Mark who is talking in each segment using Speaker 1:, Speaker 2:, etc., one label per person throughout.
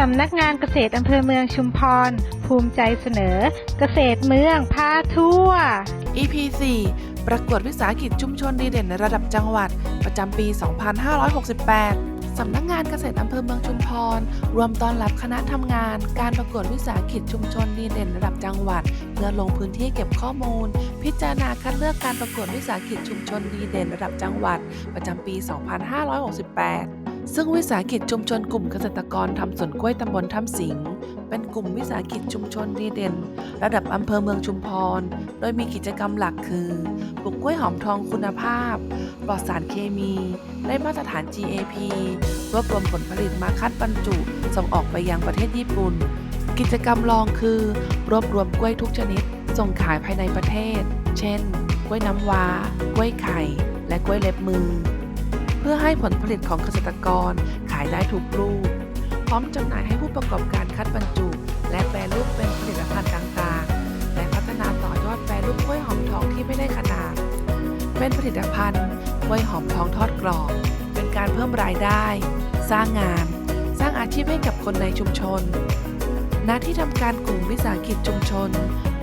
Speaker 1: สำนักงานเกษตรอำเภอเมืองชุมพร ภูมิใจเสนอ เกษตรเมืองพาทั่ว
Speaker 2: EP 4ประกวดวิสาหกิจชุมชนดีเด่นในระดับจังหวัด ประจำปี 2568 สำนักงานเกษตรอำเภอเมืองชุมพร รวมต้อนรับคณะทำงาน การประกวดวิสาหกิจชุมชนดีเด่นระดับจังหวัด เพื่อลงพื้นที่เก็บข้อมูล พิจารณาคัดเลือกการประกวดวิสาหกิจชุมชนดีเด่นระดับจังหวัด ประจำปี 2568 ซึ่งวิสาหกิจชุมชนกลุ่มเกษตรกรทำสวนกล้วยตำบลถ้ำสิงห์เป็นกลุ่มวิสาหกิจชุมชนดีเด่น ระดับอำเภอเมืองชุมพร โดยมีกิจกรรมหลักคือปลูกกล้วยหอมทองคุณภาพ ปลอดสารเคมี ได้มาตรฐาน GAP รวบรวมผลผลิตมาคัดบรรจุ ส่งออกไปยังประเทศญี่ปุ่น กิจกรรมรองคือ รวบรวมกล้วยทุกชนิด ส่งขายภายในประเทศ เช่น กล้วยน้ำว้ากล้วยไข่ และกล้วยเล็บมือ พื่อให้ผลผลิตของเกษตรกรขายได้ทุกรูป พร้อมจำหน่ายให้ผู้ประกอบการคัดบรรจุ และแปรรูปเป็นผลิตภัณฑ์ต่างๆ และพัฒนาต่อยอดแปรรูปกล้วยหอมทองที่ไม่ได้ขนาด เป็นผลิตภัณฑ์กล้วยหอมทองทอดกรอบ เป็นการเพิ่มรายได้ สร้างงาน สร้างอาชีพให้กับคนในชุมชนณที่ทำการกลุ่มวิสาหกิจชุมชน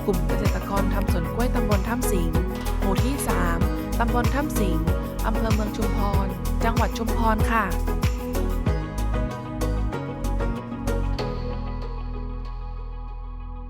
Speaker 2: กลุ่มเกษตรกรทำสวนกล้วยตำบลถ้ำสิงห์หมู่ที่ 3ตำบลถ้ำสิงห์ อำเภอเมืองชุมพร จังหวัดชุมพรค่ะ